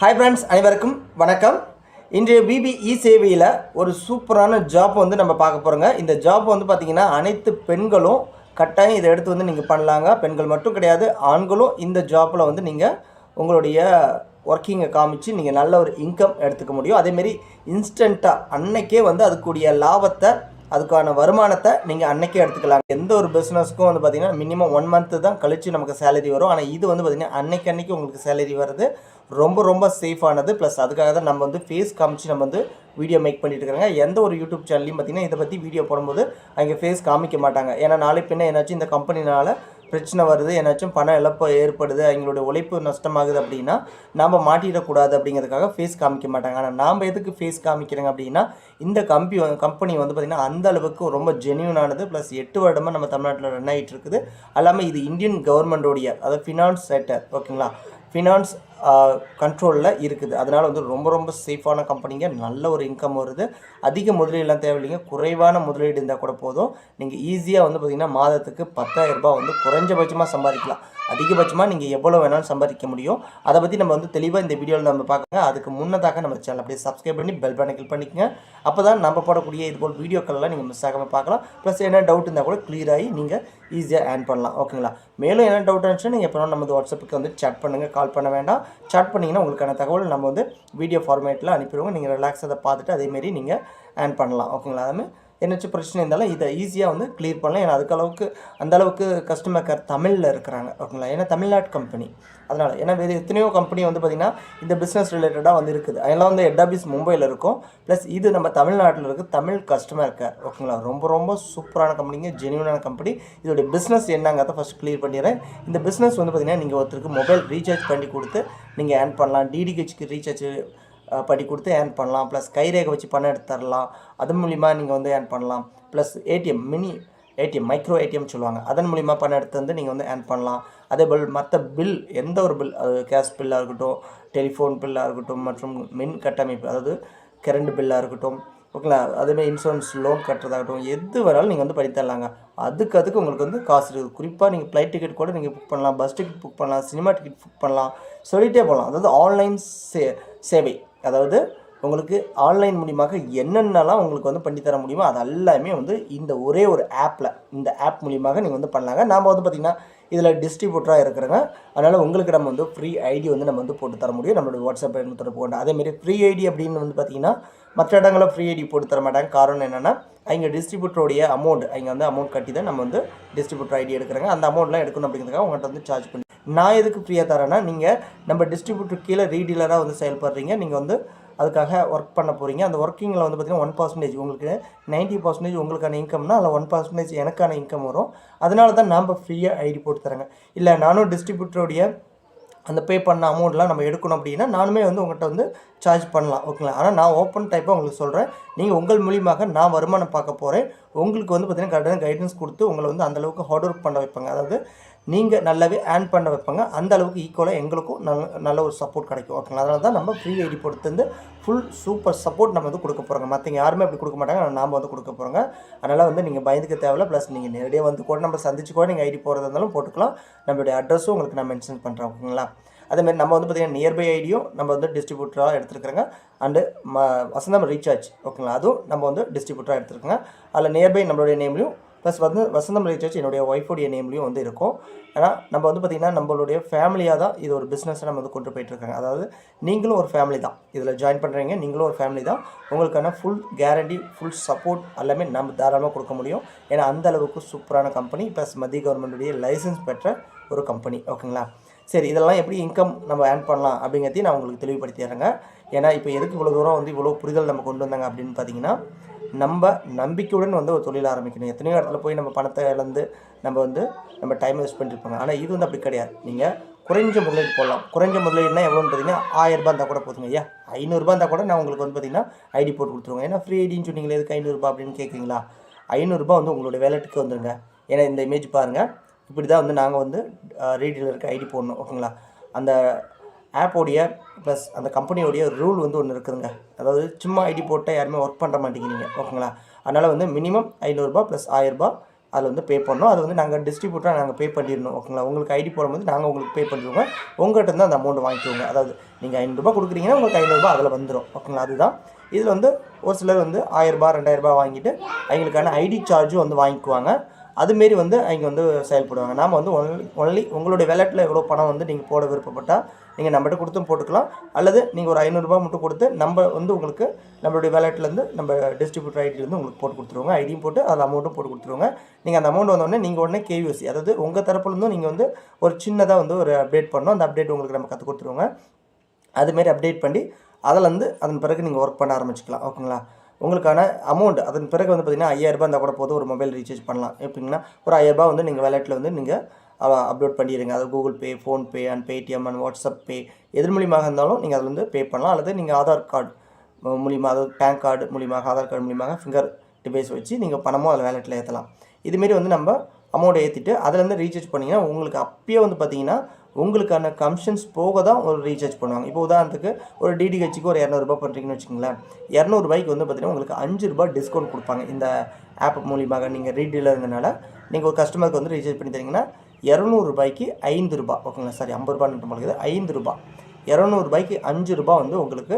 Hi friends அனைவருக்கும் வணக்கம். இன்றைய பிபி இ சேவையில் ஒரு சூப்பரான ஜாப் வந்து நம்ம பார்க்க போகிறோங்க இந்த ஜாப் வந்து பார்த்திங்கன்னா அனைத்து பெண்களும் கட்டாயம் இதை எடுத்து வந்து நீங்கள் பண்ணலாங்க. பெண்கள் மட்டும் கிடையாது ஆண்களும் இந்த ஜாப்பில் வந்து நீங்கள் உங்களுடைய ஒர்க்கிங்கை காமிச்சு நீங்கள் நல்ல ஒரு இன்கம் எடுத்துக்க முடியும். அதேமாரி இன்ஸ்டண்ட்டாக அன்னைக்கே வந்து அதுக்குரிய லாபத்தை அதுக்கான வருமானத்தை நீங்கள் அன்னைக்கே எடுத்துக்கலாம். எந்த ஒரு பிஸ்னஸ்க்கும் வந்து பார்த்திங்கன்னா மினிமம் ஒன் மந்த்து தான் கழித்து நமக்கு சேலரி வரும். ஆனால் இது வந்து பார்த்திங்கன்னா அன்னைக்கு அன்னைக்கு உங்களுக்கு சேலரி வருது. ரொம்ப ரொம்ப சேஃபானது ப்ளஸ் அதுக்காக தான் நம்ம வந்து ஃபேஸ் காமிச்சு நம்ம வந்து வீடியோ மேக் பண்ணிட்டு இருக்கிறாங்க எந்த ஒரு யூடியூப் சேனல்லையும் பார்த்திங்கன்னா இதை பற்றி வீடியோ போடும்போது அங்கே ஃபேஸ் காமிக்க மாட்டாங்க. ஏன்னா நாளை பின்ன என்னாச்சும் இந்த கம்பெனினால் பிரச்சனை வருது ஏன்னாச்சும் பண இழப்பு ஏற்படுது அவங்களோட உழைப்பு நஷ்டமாகுது அப்படின்னா நாம் மாட்டிடக்கூடாது அப்படிங்கிறதுக்காக ஃபேஸ் காமிக்க மாட்டாங்க. ஆனால் நாம் எதுக்கு ஃபேஸ் காமிக்கிறோங்க அப்படின்னா இந்த கம்பி கம்பெனி வந்து பார்த்திங்கன்னா அந்த அளவுக்கு ரொம்ப ஜென்யூனானது ப்ளஸ் எட்டு வருடமாக நம்ம தமிழ்நாட்டில் ரன் ஆகிட்டு இருக்குது. அல்லாமல் இது இந்தியன் கவர்மெண்டோடைய அதாவது ஃபினான்ஸ் செக்டர் ஓகேங்களா ஃபினான்ஸ் கண்ட்ரோலில் இருக்குது. அதனால் வந்து ரொம்ப ரொம்ப சேஃபான கம்பெனிங்க நல்ல ஒரு இன்கம் வருது. அதிக முதலீடுலாம் தேவையில்லைங்க. குறைவான முதலீடு இருந்தால் கூட போதும். நீங்கள் ஈஸியாக வந்து பார்த்திங்கன்னா மாதத்துக்கு பத்தாயிரரூபா வந்து குறைஞ்சபட்சமாக சம்பாதிக்கலாம். அதிகபட்சமாக நீங்கள் எவ்வளோ வேணாலும் சம்பாதிக்க முடியும். அதை பற்றி நம்ம வந்து தெளிவாக இந்த வீடியோவில் நம்ம பார்க்குங்க அதுக்கு முன்னதாக நம்ம சேனல் அப்படியே சப்ஸ்கிரைப் பண்ணி பெல் பட்டனை கிளிக் பண்ணிக்கங்க. அப்போ தான் நம்ம போடக்கூடிய இது போல் வீடியோக்கள்லாம் நீங்கள் மிஸ் ஆகாமல் பார்க்கலாம். ப்ளஸ் என்ன டவுட் இருந்தால் கூட clear ஆகி நீங்கள் ஈஸியாக ஆன் பண்ணலாம். ஓகேங்களா மேலும் என்ன டவுட் இருந்துச்சுன்னா நீங்கள் எப்போ நமது வாட்ஸ்அப்புக்கு வந்து சேட் பண்ணுங்கள் கால் பண்ண வேண்டாம். Chat பண்ணிங்கன்னா உங்களுக்கான தகவல் நம்ம வந்து வீடியோ ஃபார்மேட்டில் அனுப்பிடுவோம். நீங்கள் ரிலாக்ஸ் அதை பார்த்துட்டு அதேமாரி நீங்கள் ஆன் பண்ணலாம். ஓகேங்களா அதுமாதிரி என்னச்சும் பிரச்சனை இருந்தாலும் இதை ஈஸியாக வந்து க்ளியர் பண்ணலாம். ஏன்னா அதுக்களவுக்கு அளவுக்கு அந்த அளவுக்கு கஸ்டமர் கேர் தமிழில் இருக்கிறாங்க ஓகேங்களா? ஏன்னா தமிழ்நாட்டு கம்பெனி அதனால் ஏன்னா வேறு எத்தனையோ கம்பெனி வந்து பார்த்திங்கன்னா இந்த பிஸ்னஸ் ரிலேட்டடாக வந்து இருக்குது. அதெல்லாம் வந்து ஹெட் ஆஃபீஸ் மும்பையில் இருக்கும். ப்ளஸ் இது நம்ம தமிழ்நாட்டில் இருக்குது தமிழ் கஸ்டமர் கேர் ஓகேங்களா? ரொம்ப ரொம்ப சூப்பரான கம்பெனிங்க ஜென்யூனான கம்பெனி இதோடைய பிஸ்னஸ் என்னங்கிறத ஃபஸ்ட் க்ளியர் பண்ணிடுறேன். இந்த பிஸ்னஸ் வந்து பார்த்திங்கன்னா நீங்கள் ஒருத்தருக்கு மொபைல் ரீசார்ஜ் பண்ணி கொடுத்து நீங்கள் ஏர்ன் பண்ணலாம். டிடிஹெச்க்கு ரீசார்ஜ் படி கொடுத்து ஏர்ன் பண்ணலாம். ப்ளஸ் கைரேகை வச்சு பணம் எடுத்து தரலாம். அது மூலிமா நீங்கள் வந்து ஏர்ன் பண்ணலாம். Plus ATM mini ATM micro ATM சொல்லுவாங்க. அதன் மூலிமா பணம் எடுத்து வந்து நீங்கள் வந்து ஏர்ன் பண்ணலாம். அதே போல் மற்ற பில் எந்த ஒரு பில் அது கேஷ் பில்லாக இருக்கட்டும் டெலிஃபோன் பில்லாக இருக்கட்டும் மற்றும் மின் கட்டமைப்பு அதாவது கரண்ட் பில்லாக இருக்கட்டும் ஓகேங்களா அதேமாதிரி இன்சூரன்ஸ் லோன் கட்டுறதாகட்டும் எது வேணாலும் நீங்கள் வந்து படித்தரலாங்க அதுக்கு அதுக்கு உங்களுக்கு வந்து காசு இருக்குது. குறிப்பாக நீங்கள் ஃப்ளைட் டிக்கெட் கூட நீங்கள் புக் பண்ணலாம் பஸ் டிக்கெட் புக் பண்ணலாம் சினிமா டிக்கெட் புக் பண்ணலாம். சொல்லிகிட்டே போகலாம். அதாவது ஆன்லைன் சே சேவை. அதாவது உங்களுக்கு ஆன்லைன் மூலியமாக என்னென்னலாம் உங்களுக்கு வந்து பண்ணித்தர தர முடியுமோ அது எல்லாமே வந்து இந்த ஒரே ஒரு ஆப்பில் இந்த ஆப் மூலியமாக நீங்கள் வந்து பண்ணலாங்க. நாம் வந்து பார்த்திங்கன்னா இதில் டிஸ்ட்ரிபியூட்டராக இருக்கிறோங்க அதனால் உங்களுக்கு நம்ம வந்து ஃப்ரீ ஐடி வந்து நம்ம வந்து போட்டு தர முடியும். நம்மளோட வாட்ஸ்அப் தொடர்பு கொண்டு அதேமாரி ஃப்ரீ ஐடி அப்படின்னு வந்து பார்த்திங்கன்னா மற்ற இடங்களில் ஃப்ரீ ஐடி போட்டு தர மாட்டாங்க. காரணம் என்னென்னா அவங்க டிஸ்ட்ரிபியூட்டருடைய அமௌண்ட் அவங்க வந்து அமௌண்ட் கட்டி தான் நம்ம வந்து டிஸ்ட்ரிபியூட்டர் ஐடி எடுக்கிறாங்க. அந்த அமௌண்ட்லாம் எடுக்கணும் அப்படிங்கிறதுக்காக உங்கள்கிட்ட வந்து சார்ஜ் பண்ணி நான் எதுக்கு ஃப்ரீயாக தரேன்னா நீங்கள் நம்ம டிஸ்ட்ரிபியூட்டர் கீழே ரீடீலராக வந்து செயல்படுறீங்க. நீங்கள் வந்து அதுக்காக ஒர்க் பண்ண போகிறீங்க அந்த ஒர்க்கிங்கில் வந்து பார்த்திங்கன்னா ஒன் பர்சன்டேஜ் உங்களுக்கு நைன்ட்டி பர்சன்டேஜ் உங்களுக்கான இன்கம்னா அதில் ஒன் பர்சன்டேஜ் எனக்கான இன்கம் வரும். அதனால தான் நாம் ஃப்ரீயாக ஐடி போட்டு தரேங்க இல்லை நானும் டிஸ்ட்ரிபியூட்டருடைய அந்த பே பண்ண அமௌண்ட்லாம் நம்ம எடுக்கணும் அப்படின்னா நானுமே வந்து உங்கள்கிட்ட வந்து சார்ஜ் பண்ணலாம். ஓகேங்களா ஆனால் நான் ஓப்பன் டைப்பாக உங்களுக்கு சொல்கிறேன் நீங்கள் உங்கள் மூலியமாக நான் வருமானம் பார்க்க போகிறேன் உங்களுக்கு வந்து பார்த்திங்கன்னா கரெக்டான கைடன்ஸ் கொடுத்து உங்களை வந்து அந்தளவுக்கு ஹார்ட் ஒர்க் பண்ண வைப்பாங்க. அதாவது நீங்கள் நல்லாவே ஏர்ன் பண்ண வைப்பாங்க. அந்த அளவுக்கு ஈக்குவலாக எங்களுக்கும் நல்ல நல்ல ஒரு சப்போர்ட் கிடைக்கும். ஓகேங்களா அதனால தான் நம்ம ஃப்ரீ ஐடி பொறுத்து வந்து ஃபுல் சூப்பர் சப்போர்ட் நம்ம வந்து கொடுக்க போகிறோங்க மற்றவங்க யாருமே அப்படி கொடுக்க மாட்டாங்க. நாம் வந்து கொடுக்க போகிறோங்க அதனால் வந்து நீங்கள் பயந்துக்க தேவையில்ல. ப்ளஸ் நீங்கள் நேரடியாக வந்து கூட நம்ம சந்திச்சு கூட நீங்கள் ஐடி போகிறதா இருந்தாலும் போட்டுக்கலாம். நம்மளுடைய அட்ரஸும் உங்களுக்கு நான் மென்ஷன் பண்ணுறேன் ஓகேங்களா அதேமாதிரி நம்ம வந்து பார்த்திங்கன்னா நியர்பை ஐடியும் நம்ம வந்து டிஸ்ட்ரிபியூட்டராக எடுத்துருக்குறோங்க. அண்டு ம வசந்தம் ரீசார்ஜ் ஓகேங்களா அதுவும் நம்ம வந்து டிஸ்ட்ரிபியூட்டராக எடுத்துருக்கோங்க. அதில் நியர்பை நம்மளுடைய நேம்லையும் ப்ளஸ் வந்து வசந்தம் ரீசார்ஜ் என்னுடைய ஒய்ஃபுடைய நேம்லேயும் வந்து இருக்கும். ஏன்னா நம்ம வந்து பார்த்திங்கன்னா நம்மளுடைய ஃபேமிலியாக தான் இது ஒரு பிஸ்னஸை நம்ம வந்து கொண்டு போயிட்டுருக்காங்க அதாவது நீங்களும் ஒரு ஃபேமிலி தான். இதில் ஜாயின் பண்ணுறீங்க நீங்களும் ஒரு ஃபேமிலி தான். உங்களுக்கான ஃபுல் கேரண்டி ஃபுல் சப்போர்ட் எல்லாமே நம்ம தாராளமாக கொடுக்க முடியும். ஏன்னா அந்த அளவுக்கு சூப்பரான கம்பெனி ப்ளஸ் மத்திய கவர்மெண்ட்டுடைய லைசன்ஸ் பெற்ற ஒரு கம்பெனி ஓகேங்களா சரி இதெல்லாம் எப்படி இன்கம் நம்ம ஏர்ன் பண்ணலாம் அப்படிங்கிறதையும் நான் உங்களுக்கு தெளிவுபடுத்திடுறேங்க. ஏன்னா இப்போ எதுக்கு இவ்வளோ தூரம் வந்து இவ்வளோ புரிதல் நம்ம கொண்டு வந்தாங்க அப்படின்னு பார்த்தீங்கன்னா நம்ம நம்பிக்கையுடன் வந்து ஒரு தொழில் ஆரம்பிக்கணும். எத்தனையோ இடத்துல போய் நம்ம பணத்தை இழந்து நம்ம வந்து நம்ம டைம் வேஸ்ட் பண்ணிருப்பாங்க ஆனால் இது வந்து அப்படி கிடையாது. நீங்கள் குறைஞ்ச முதலீடு போடலாம். குறைஞ்ச முதலீடுனா எவ்வளோன்னு பார்த்தீங்கன்னா ஆயிரரூபா இருந்தால் கூட போதுங்க. ஐயா ஐநூறுரூபா இருந்தால் கூட நான் உங்களுக்கு வந்து பார்த்தீங்கன்னா ஐடி போட்டு கொடுத்துருவோம் ஏன்னா ஃப்ரீ ஐடின்னு சொன்னீங்களே எதுக்கு ஐநூறுரூபா அப்படின்னு கேட்குறீங்களா ஐநூறுரூபா வந்து உங்களுடைய வேலெட்டுக்கு வந்துருங்க. ஏன்னா இந்த இமேஜ் பாருங்கள் இப்படி தான் வந்து நாங்கள் வந்து ரீடீலருக்கு ஐடி போடணும். ஓகேங்களா அந்த ஆப்போடைய ப்ளஸ் அந்த கம்பெனியோடைய ரூல் வந்து ஒன்று இருக்குதுங்க. அதாவது சும்மா ஐடி போட்டால் யாருமே ஒர்க் பண்ண மாட்டேங்கிறீங்க. ஓகேங்களா அதனால் வந்து மினிமம் ஐநூறுரூபா ப்ளஸ் ஆயிரரூபா அதில் வந்து பே பண்ணோம் அது வந்து நாங்கள் டிஸ்ட்ரிபியூட்டராக நாங்கள் பே பண்ணிடணும். ஓகேங்களா உங்களுக்கு ஐடி போடும்போது நாங்கள் உங்களுக்கு பே பண்ணிடுவோங்க. உங்கள்கிட்ட இருந்து அந்த அமௌண்ட் வாங்கிக்குவோங்க அதாவது நீங்கள் ஐநூறுரூபா கொடுக்குறீங்கன்னா உங்களுக்கு ஐநூறுரூபா அதில் வந்துடும் ஓகேங்களா அதுதான். இதில் வந்து ஒரு சிலர் வந்து ஆயிரரூபா ரெண்டாயிரரூபா வாங்கிட்டு அவங்களுக்கான ஐடி சார்ஜும் வந்து வாங்கிக்குவாங்க. அதுமாரி வந்து அவங்க வந்து செயல்படுவாங்க. நாம் வந்து ஒன்லி ஒன்லி உங்களுடைய வேலெட்டில் எவ்வளோ பணம் வந்து நீங்கள் போட விருப்பப்பட்டால் நீங்கள் நம்மகிட்ட கொடுத்தும் போட்டுக்கலாம். அல்லது நீங்கள் ஒரு ஐநூறுரூபா மட்டும் கொடுத்து நம்ம வந்து உங்களுக்கு நம்மளுடைய வேலெட்லேருந்து நம்ம டிஸ்ட்ரிபியூட்டர் ஐடியிலேருந்து உங்களுக்கு போட்டு கொடுத்துருவோங்க. ஐடியும் போட்டு அதில் அமௌண்ட்டும் போட்டு கொடுத்துருவாங்க. நீங்கள் அந்த அமௌண்ட் வந்தோடனே நீங்கள் உடனே கேவிஎஸ்சி அதாவது உங்கள் தரப்புலேருந்தும் நீங்கள் வந்து ஒரு சின்னதாக வந்து ஒரு அப்டேட் பண்ணோம் அந்த அப்டேட் உங்களுக்கு நம்ம கற்றுக் கொடுத்துருவோங்க. அதுமாரி அப்டேட் பண்ணி அதில் வந்து அதன் பிறகு நீங்கள் ஒர்க் பண்ண ஆரம்பிச்சிக்கலாம். ஓகேங்களா உங்களுக்கான அமௌண்ட் அதன் பிறகு வந்து பார்த்தீங்கன்னா ஐயாயிரரூபா இருந்தால் கூட போதும் ஒரு மொபைல் ரீசார்ஜ் பண்ணலாம். எப்படின்னா ஒரு ஐயாயிரரூபா வந்து நீங்கள் வேலெட்டில் வந்து நீங்கள் அப்லோட் பண்ணிடுங்க அது Google Pay PhonePe and Paytm and WhatsApp Pay எது மூலியமாக இருந்தாலும் நீங்கள் அதில் வந்து பே பண்ணலாம். அல்லது நீங்கள் ஆதார் கார்டு மூலியமாக அதாவது பேன் கார்டு மூலியமாக ஆதார் கார்டு மூலியமாக ஃபிங்கர் டிவைஸ் வச்சு நீங்கள் பணமும் அதில் வேலெட்டில் ஏற்றலாம் இதுமாரி வந்து நம்ம அமௌண்ட் ஏற்றிட்டு அதுலேருந்து ரீசார்ஜ் பண்ணிங்கன்னா உங்களுக்கு அப்பயே வந்து பார்த்தீங்கன்னா உங்களுக்கான கமிஷன்ஸ் போக தான் ஒரு ரீசார்ஜ் பண்ணுவாங்க. இப்போ உதாரணத்துக்கு ஒரு டிடிஹெச்சுக்கு ஒரு இரநூறுபா பண்ணுறீங்கன்னு வச்சுக்கோங்களேன். இரநூறுபாய்க்கு வந்து பார்த்தீங்கன்னா உங்களுக்கு அஞ்சு ரூபாய் டிஸ்கவுண்ட் கொடுப்பாங்க. இந்த ஆப் மூலியமாக நீங்கள் ரீடீலர் இருந்தனால நீங்கள் ஒரு கஸ்டமருக்கு வந்து ரீசார்ஜ் பண்ணி தரீங்கன்னா இரநூறுபாய்க்கு ஐந்து ரூபாய் ஓகேங்களா? சாரி ஐம்பது ரூபான்னு நம்மளுக்கு ஐந்து ரூபாய். இரநூறுபாய்க்கு அஞ்சு ரூபாய் வந்து உங்களுக்கு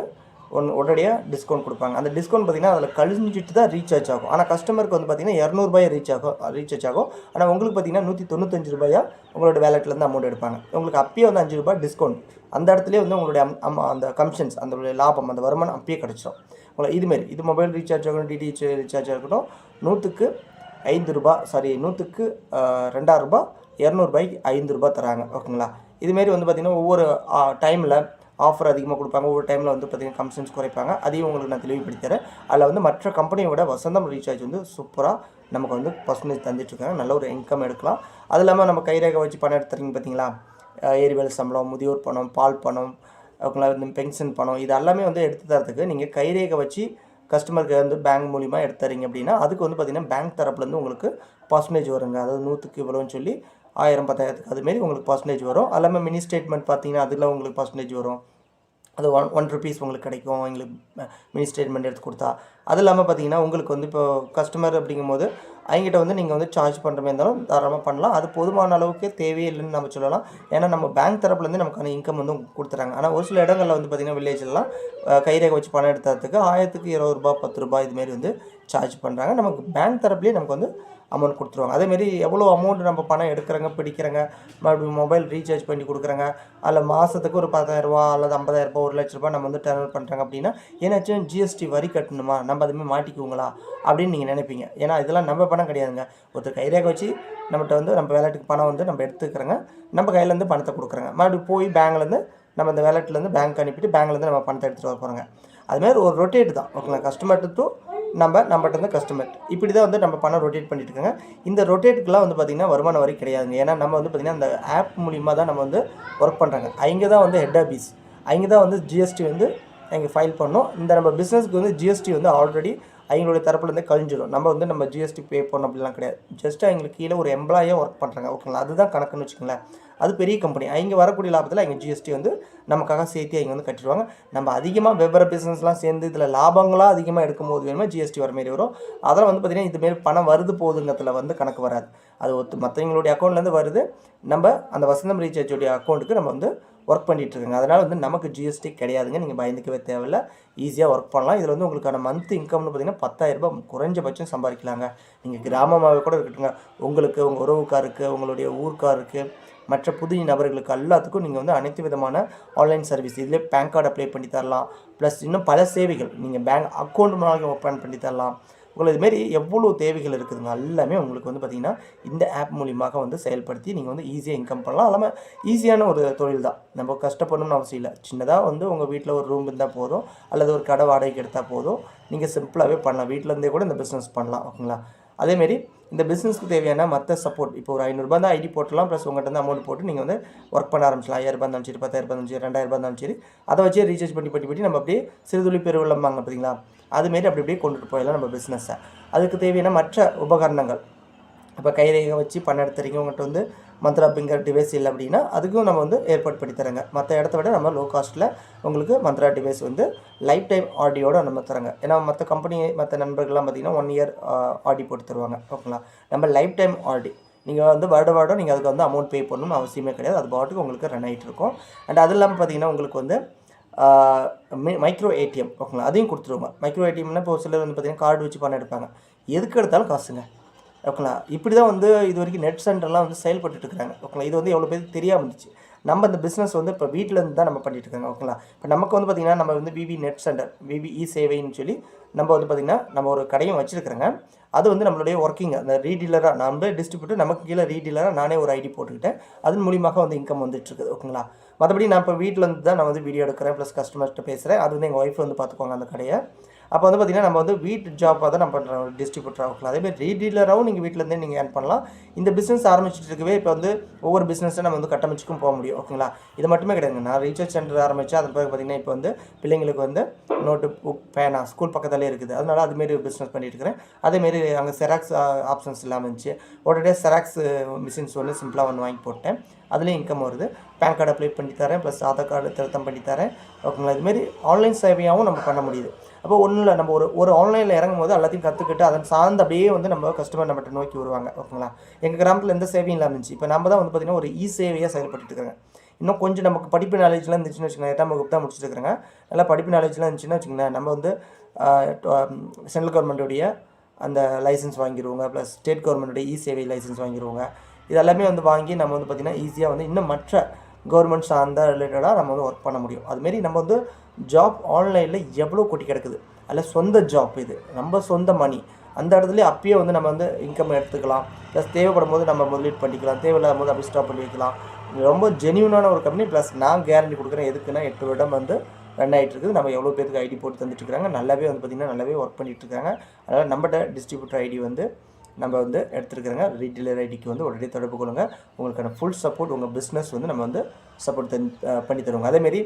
ஒன் உடனடியாக டிஸ்கவுண்ட் கொடுப்பாங்க. அந்த டிஸ்கவுண்ட் பார்த்திங்கன்னா அதில் கழிஞ்சிட்டு தான் ரீசார்ஜ் ஆகும். ஆனால் கஸ்டமருக்கு வந்து பார்த்தீங்கன்னா இரநூறுபாய் ரீச் ஆகும் ரீசார்ஜ் ஆகும். ஆனால் உங்களுக்கு பார்த்தீங்கன்னா நூற்றி தொண்ணூத்தஞ்சு ரூபாயா உங்களோட வேலெட்லேருந்து அமௌண்ட் எடுப்பாங்க. உங்களுக்கு அப்பயே வந்து அஞ்சு ரூபாய் டிஸ்கவுண்ட் அந்த இடத்துலேயே வந்து உங்களுடைய அம் அம் அந்த கமிஷன்ஸ் அந்த லாபம் அந்த வருமானம் அப்பயே கிடச்சிடும் உங்களை இதுமாரி இது மொபைல் ரீசார்ஜ் ஆகணும் டிடிஹெச் ரீசார்ஜ் ஆகட்டும் நூற்றுக்கு ஐந்து ரூபா சாரி நூற்றுக்கு ரெண்டாயிரம் ரூபாய் இரநூறுபாய்க்கு ஐந்து ரூபாய் தராங்க. ஓகேங்களா? இதுமாரி வந்து பார்த்திங்கன்னா ஒவ்வொரு டைமில் ஆஃபர் அதிகமாக கொடுப்பாங்க. ஒவ்வொரு டைமில் வந்து பார்த்திங்கன்னா கமிஷன்ஸ் குறைப்பாங்க. அதையும் உங்களுக்கு நான் தெளிவுபடுத்தித்தரேன் அதில் வந்து மற்ற கம்பெனியை விட வசந்தம் ரீசார்ஜ் வந்து சூப்பராக நமக்கு வந்து பர்சன்டேஜ் தந்துட்டுருக்காங்க நல்ல ஒரு இன்கம் எடுக்கலாம். அது இல்லாமல் நம்ம கைரேகை வச்சு பணம் எடுத்துறீங்க பார்த்தீங்களா ஏரிவேல் சம்பளம் முதியோர் பணம் பால் பணம் அவங்களா வந்து பென்ஷன் பணம் இது எல்லாமே வந்து எடுத்து தரத்துக்கு நீங்கள் கைரேகை வச்சு கஸ்டமருக்கு வந்து பேங்க் மூலிமா எடுத்து தரீங்க அப்படின்னா அதுக்கு வந்து பார்த்திங்கன்னா பேங்க் தரப்புலேருந்து உங்களுக்கு பர்சன்டேஜ் வருங்க. அதாவது நூற்றுக்கு இவ்வளோன்னு சொல்லி ஆயிரம் பத்தாயிரத்துக்கு அதுமாரி உங்களுக்கு பர்சன்டேஜ் வரும். அது மினி ஸ்டேட்மெண்ட் பார்த்தீங்கன்னா அதில் உங்களுக்கு பர்சன்டேஜ் வரும். அது ஒன் ஒன் ருபீஸ் உங்களுக்கு கிடைக்கும். எங்களுக்கு மினி ஸ்டேட்மெண்ட் எடுத்து கொடுத்தா. அது இல்லாமல் பார்த்தீங்கன்னா உங்களுக்கு வந்து இப்போ கஸ்டமர் அப்படிங்கும்போது அவங்ககிட்ட வந்து நீங்கள் வந்து சார்ஜ் பண்ணுற மாதிரி இருந்தாலும் தாராளமாக பண்ணலாம். அது போதுமான அளவுக்கு தேவையே இல்லைன்னு நம்ம சொல்லலாம். ஏன்னா நம்ம பேங்க் தரப்புலேருந்து நமக்கான இன்கம் வந்து கொடுத்துறாங்க. ஆனால் ஒரு சில இடங்களில் வந்து பார்த்திங்கன்னா வில்லேஜ்லாம் கைரேகை வச்சு பணம் எடுத்ததுக்கு ஆயிரத்துக்கு இருபது ரூபா பத்து ரூபாய் இதுமாரி வந்து சார்ஜ் பண்ணுறாங்க நமக்கு பேங்க் தரப்புலேயே நமக்கு வந்து அமௌண்ட் கொடுத்துருவாங்க. அதேமாரி எவ்வளோ அமௌண்ட் நம்ம பணம் எடுக்கிறங்க பிடிக்கிறங்க மறுபடியும் மொபைல் ரீசார்ஜ் பண்ணி கொடுக்குறாங்க அதில் மாதத்துக்கு ஒரு பத்தாயிரரூபா அல்லது ஐம்பதாயிரரூபா ஒரு லட்ச ரூபா நம்ம வந்து டர்ன் பண்ணுறாங்க அப்படின்னா ஏன்னாச்சும் ஜிஎஸ்டி வரி கட்டணுமா? நம்ம அதுமாதிரி மாட்டிக்குவோங்களா? அப்படின்னு நீங்கள் நினைப்பீங்க. ஏன்னா இதெல்லாம் நம்ம பணம் கிடையாதுங்க. ஒருத்தர் கைரேக வச்சு நம்மகிட்ட வந்து நம்ம வேலட்டுக்கு பணம் வந்து நம்ம எடுத்துக்கிறோங்க. நம்ம கையிலேருந்து பணத்தை கொடுக்குறோங்க. மறுபடியும் போய் பேங்க்லேருந்து நம்ம இந்த வேலட்லேருந்து பேங்க் அனுப்பிட்டு பேங்க்லேருந்து நம்ம பணத்தை எடுத்துகிட்டு வர போகிறோங்க அதுமாதிரி ஒரு ரொட்டேட் தான். ஓகேங்களா? கஸ்டமர் டு நம்ம நம்மகிட்டருந்து கஸ்டமர் இப்படி தான் வந்து நம்ம பணம் ரொட்டேட் பண்ணிட்டு இருக்காங்க. இந்த ரொட்டேட்டுக்குலாம் வந்து பார்த்திங்கன்னா வருமான வரி கிடையாதுங்க. ஏன்னா நம்ம வந்து பார்த்திங்கன்னா அந்த ஆப் மூலிமா தான் நம்ம வந்து ஒர்க் பண்ணுறாங்க அங்கே தான் வந்து ஹெட் ஆஃபீஸ் அங்கே தான் வந்து ஜிஎஸ்டி வந்து எங்கள் ஃபைல் பண்ணோம். இந்த நம்ம பிஸ்னஸ்க்கு வந்து ஜிஎஸ்டி வந்து ஆல்ரெடி அவங்களுடைய தரப்புலேருந்து கழிஞ்சிடும் நம்ம வந்து நம்ம ஜிஎஸ்டி பே பண்ணணும் அப்படிலாம் கிடையாது. ஜஸ்ட் அவங்களுக்கு கீழே ஒரு எம்ப்ளாயாக ஒர்க் பண்ணுறாங்க ஓகேங்களா அதுதான் கணக்குன்னு வச்சுக்கோங்களேன். அது பெரிய கம்பெனி அவங்க வரக்கூடிய லாபத்தில் அவங்க ஜிஎஸ்டி வந்து நமக்காக சேர்த்து அவங்க வந்து கட்டிடுவாங்க. நம்ம அதிகமாக வெவ்வேறு பிஸ்னஸ்லாம் சேர்ந்து இதில் லாபங்களாக அதிகமாக எடுக்கும்போது வேணுமோ வேணுமா ஜிஎஸ்டி வர மாரி வரும். அதெல்லாம் வந்து பார்த்திங்கன்னா இதுமாரி பணம் வருது போகுதுங்கிறதுல வந்து கணக்கு வராது. அது ஒத்து மற்றவங்களுடைய அக்கௌண்ட்லேருந்து வருது. நம்ம அந்த வசந்தம் ரீசார்ஜோடைய அக்கௌண்ட்டுக்கு நம்ம வந்து ஒர்க் பண்ணிகிட்டு இருக்காங்க அதனால் வந்து நமக்கு ஜிஎஸ்டி கிடையாதுங்க. நீங்கள் பயந்துக்கவே தேவையில்ல. ஈஸியாக ஒர்க் பண்ணலாம். இதில் வந்து உங்களுக்கான மந்த் இன்கம்னு பார்த்தீங்கன்னா பத்தாயிரரூபா குறைஞ்சபட்சம் சம்பாதிக்கலாங்க. நீங்கள் கிராமமாக கூட இருக்கட்டுங்க. உங்களுக்கு உங்கள் உறவுக்காருக்கு உங்களுடைய ஊருக்காருக்கு மற்ற புதிய நபர்களுக்கு எல்லாத்துக்கும் நீங்கள் வந்து அனைத்து விதமான ஆன்லைன் சர்வீஸ் இதிலே பேன் கார்டு அப்ளை பண்ணி தரலாம். ப்ளஸ் இன்னும் பல சேவைகள். நீங்கள் பேங்க் அக்கௌண்ட் மூலமாக ஓப்பன் பண்ணி தரலாம். உங்களுக்கு இதுமாரி எவ்வளோ தேவைகள் இருக்குதுங்க எல்லாமே உங்களுக்கு வந்து பார்த்திங்கன்னா இந்த ஆப் மூலியமாக வந்து செயல்படுத்தி நீங்கள் வந்து ஈஸியாக இன்கம் பண்ணலாம். அல்லாமல் ஈஸியான ஒரு தொழில் தான். நம்ம கஷ்டப்படணும்னு அவசியம் இல்லை. சின்னதாக வந்து உங்கள் வீட்டில் ஒரு ரூம் இருந்தால் போதும் அல்லது ஒரு கடை வாடகைக்கு எடுத்தால் போதும் நீங்கள் சிம்பிளாகவே பண்ணலாம். வீட்டிலேருந்தே கூட இந்த பிஸ்னஸ் பண்ணலாம் ஓகேங்களா? அதேமாரி இந்த பிஸ்னஸ்க்கு தேவையான மற்ற சப்போர்ட் இப்போ ஒரு ஐநூறுரூபா தான் ஐடி போட்டலாம் ப்ளஸ் உங்கள்கிட்ட வந்து அமௌண்ட் போட்டு நீங்கள் வந்து ஒர்க் பண்ண ஆரம்பிச்சலாம் ஐயாயிரரூபா இருந்தாலும் சரி பத்தாயிரரூபா இருந்தாலும் சரி ரெண்டாயிரரூபா இருந்தாலும் சரி அதை வச்சு ரீசார்ஜ் பண்ணி பண்ணி பண்ணி நம்ம அப்படியே சிறுதுளி பெருவெள்ளம்பாங்க பார்த்தீங்களா அதுமாரி அப்படி அப்படியே கொண்டுட்டு போயிடலாம் நம்ம பிஸ்னஸை அதுக்கு தேவையான மற்ற உபகரணங்கள். இப்போ கைரேகை வச்சு பணம் எடுத்துறீங்க உங்கள்கிட்ட வந்து மந்த்ரா பிங்கர் டிவைஸ் இல்லை அப்படின்னா அதுக்கும் நம்ம வந்து ஏற்பாடு பண்ணி தரங்க. மற்ற இடத்த விட நம்ம லோ காஸ்ட்டில் உங்களுக்கு மந்த்ரா டிவைஸ் வந்து லைஃப் டைம் ஆடியோடு நம்ம தரங்க. ஏன்னா மற்ற கம்பெனி மற்ற நண்பர்கள்லாம் பார்த்திங்கன்னா ஒன் இயர் ஆடி போட்டு தருவாங்க. ஓகேங்களா? நம்ம லைஃப் டைம் ஆடி நீங்கள் வந்து வருட வருடம் நீங்கள் அதுக்கு வந்து அமௌண்ட் பே பண்ணணும்னு அவசியமே கிடையாது. அது பாட்டுக்கு உங்களுக்கு ரன் ஆகிட்டு இருக்கும். அண்ட் அது இல்லாமல் பார்த்தீங்கன்னா உங்களுக்கு வந்து மைக்ரோ ஏடிஎம் ஓகேங்களா? அதையும் கொடுத்துருவாங்க மைக்ரோ ஏடிஎம்னா இப்போ சிலர் வந்து பார்த்தீங்கன்னா கார்டு வச்சு பணம் எடுப்பாங்க. எதுக்கு எடுத்தாலும் காசுங்க. ஓகேங்களா? இப்படி தான் வந்து இது வரைக்கும் நெட் சென்டர்லாம் வந்து செயல்பட்டுட்டு இருக்கிறாங்க. ஓகேங்களா? இது வந்து எவ்வளோ பேருக்கு தெரியாமல் இருந்துச்சு. நம்ம இந்த பிஸ்னஸ் வந்து இப்போ வீட்டிலேருந்து தான் நம்ம பண்ணிட்டு இருக்காங்க. ஓகேங்களா? இப்போ நமக்கு வந்து பார்த்திங்கன்னா நம்ம வந்து விவி நெட் சென்டர் விவி இ சேவைன்னு சொல்லி நம்ம வந்து பார்த்திங்கன்னா நம்ம ஒரு கடையும் வச்சுருக்கிறோங்க. அது வந்து நம்மளுடைய ஒர்க்கிங் அந்த ரீடீலராக நம்ம டிஸ்ட்ரிபியூட்டர் நமக்கு கீழே ரீடீலராக நானே ஒரு ஐடி போட்டுக்கிட்டேன். அதன் மூலியமாக வந்து இன்கம் வந்துட்டு இருக்குது. ஓகேங்களா? மற்றபடி நான் இப்போ வீட்டில் இருந்து தான் நான் வந்து வீடியோ எடுக்கிறேன் ப்ளஸ் கஸ்டமர்கிட்ட பேசுகிறேன் அது வந்து எங்கள் ஒய்ஃப் வந்து பார்த்துக்குவாங்க அந்த கடையை. அப்போ வந்து பார்த்திங்கன்னா நம்ம வந்து வீட்டு ஜாப்பாக தான் நம்ம பண்ணுறோம் டிஸ்ட்ரிபியூட்டர் ஆகலாம் அதேமாதிரி ரீடீலராகவும் நீங்கள் வீட்டிலேருந்தே நீங்கள் ஏர்ன் பண்ணலாம். இந்த பிஸ்னஸ் ஆரம்பிச்சுட்டு இருக்கவே இப்போ வந்து ஒவ்வொரு பிஸ்னஸை நம்ம வந்து கட்டமைச்சுக்கும் போக முடியும் ஓகேங்களா இது மட்டுமே கிடையாது. நான் ரீசார்ஜ் சென்டர் ஆரம்பித்து அது பிறகு பார்த்திங்கன்னா இப்போ வந்து பிள்ளைங்களுக்கு வந்து நோட்டு புக் பேனா ஸ்கூல் பக்கத்தாலே இருக்குது. அதனால அதுமாரி பிஸ்னஸ் பண்ணிட்டு இருக்கிறேன். அதேமாரி அங்கே செராக்ஸ் ஆப்ஷன்ஸ் ah, இல்லாமல் இருந்துச்சு. உடனே செராக்ஸ் மிஷின்ஸ் ஒன்று சிம்பிளாக ஒன்று வாங்கி போட்டேன். அதுலேயும் இன்கம் வருது. பேன் கார்டு அப்ளை பண்ணி தரேன் ப்ளஸ் ஆதார் கார்டு திருத்தம் பண்ணி தரேன். ஓகேங்களா இதுமாரி ஆன்லைன் சேவையாகவும் நம்ம பண்ண முடியுது. அப்போ ஒன்றும் இல்லை நம்ம ஒரு ஒரு ஆன்லைனில் இறங்கும் போது எல்லாத்தையும் கற்றுக்கிட்டு அதன் சார்ந்து அப்படியே வந்து நம்ம கஸ்டமர் நம்மகிட்ட நோக்கி வருவாங்க. ஓகேங்களா எங்கள் கிராமத்தில் எந்த சேவையும் இல்லாமல் இருந்துச்சு. இப்போ நம்ம தான் வந்து பார்த்திங்கன்னா ஒரு இ சேவையாக செயல்பட்டு இருக்காங்க இன்னும் கொஞ்சம் நமக்கு படிப்பு நாலேஜ்லாம் இருந்துச்சுன்னு வச்சுக்கோங்க எட்டாம் வகுப்பு தான் முடிச்சுட்டு இருக்கிறாங்க. நல்லா படிப்பு நாலேஜ்லாம் இருந்துச்சுன்னா வச்சுக்கோங்களேன். நம்ம வந்து சென்ட்ரல் கவர்மெண்ட்டுடைய அந்த லைசன்ஸ் வாங்கிடுவோங்க ப்ளஸ் ஸ்டேட் கவர்மெண்ட்டுடைய இ சேவை லைசன்ஸ் வாங்கிடுவோங்க இதெல்லாமே வந்து வாங்கி நம்ம வந்து பார்த்திங்கன்னா ஈஸியாக வந்து இன்னும் மற்ற கவர்மெண்ட் சார்ந்த ரிலேட்டடாக நம்ம வந்து ஒர்க் பண்ண முடியும். அதுமாரி நம்ம வந்து ஜாப் ஆன்லைனில் எவ்வளோ கொட்டி கிடக்குது? அதில் சொந்த ஜாப் இது. நம்ம சொந்த மணி அந்த இடத்துல அப்பயே வந்து நம்ம வந்து இன்கம் எடுத்துக்கலாம். ப்ளஸ் தேவைப்படும் போது நம்ம முதலீடு பண்ணிக்கலாம். தேவையில்லாத போது அப்படி ஸ்டாப் பண்ணி வைக்கலாம். ரொம்ப ஜென்யூனான ஒரு கம்பெனி ப்ளஸ் நான் கேரண்டி கொடுக்குறேன். எதுக்குன்னா எட்டு வருடம் வந்து ரன் ஆகிட்டு இருக்குது. நம்ம எவ்வளோ பேருக்கு ஐடி போட்டு தந்துட்டுருக்காங்க நல்லாவே வந்து பார்த்திங்கன்னா நல்லாவே ஒர்க் பண்ணிகிட்ருக்காங்க அதனால் நம்மகிட்ட டிஸ்ட்ரிபியூட்டர் ஐடி வந்து நம்ம வந்து எடுத்துருக்குறோங்க. ரீட்டெயிலர் ஐடிக்கு வந்து உடனே தொடர்பு கொள்ளுங்க. உங்களுக்கான ஃபுல் சப்போர்ட் உங்கள் பிஸ்னஸ் வந்து நம்ம வந்து சப்போர்ட் தன் பண்ணி தருவோங்க. அதேமாரி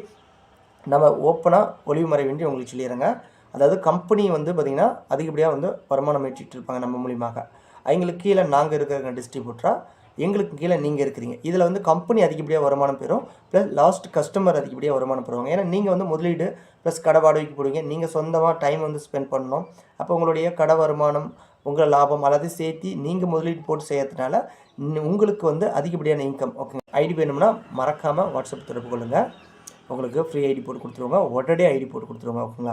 நம்ம ஓப்பனாக ஒளிவு மறைவின்றி உங்களுக்கு சொல்லிடுறேங்க. அதாவது கம்பெனி வந்து பார்த்திங்கன்னா அதிகப்படியாக வந்து வருமானம் ஏற்றிட்டு இருப்பாங்க நம்ம மூலியமாக. அவங்களுக்கு கீழே நாங்கள் இருக்கிற டிஸ்ட்ரிபியூட்டராக எங்களுக்கு கீழே நீங்கள் இருக்கிறீங்க. இதில் வந்து கம்பெனி அதிகப்படியாக வருமானம் பெறும். ப்ளஸ் லாஸ்ட் கஸ்டமர் அதிகப்படியாக வருமானம் பெறுவாங்க. ஏன்னா நீங்கள் வந்து முதலீடு ப்ளஸ் கடை வாடகைக்கு போடுவீங்க. நீங்கள் சொந்தமாக டைம் வந்து ஸ்பெண்ட் பண்ணணும். அப்போ உங்களுடைய கடை வருமானம் உங்கள் லாபம் அல்லது சேர்த்து நீங்கள் முதலீடு போட்டு செய்யறதுனால இன்னும் உங்களுக்கு வந்து அதிகப்படியான இன்கம் ஓகே ஐடி வேணும்னா மறக்காமல் வாட்ஸ்அப் தொடர்பு கொள்ளுங்கள் உங்களுக்கு ஃப்ரீ ஐடி போட்டு கொடுத்துருவாங்க. உடனே ஐடி போட்டு கொடுத்துருவாங்க ஓகேங்களா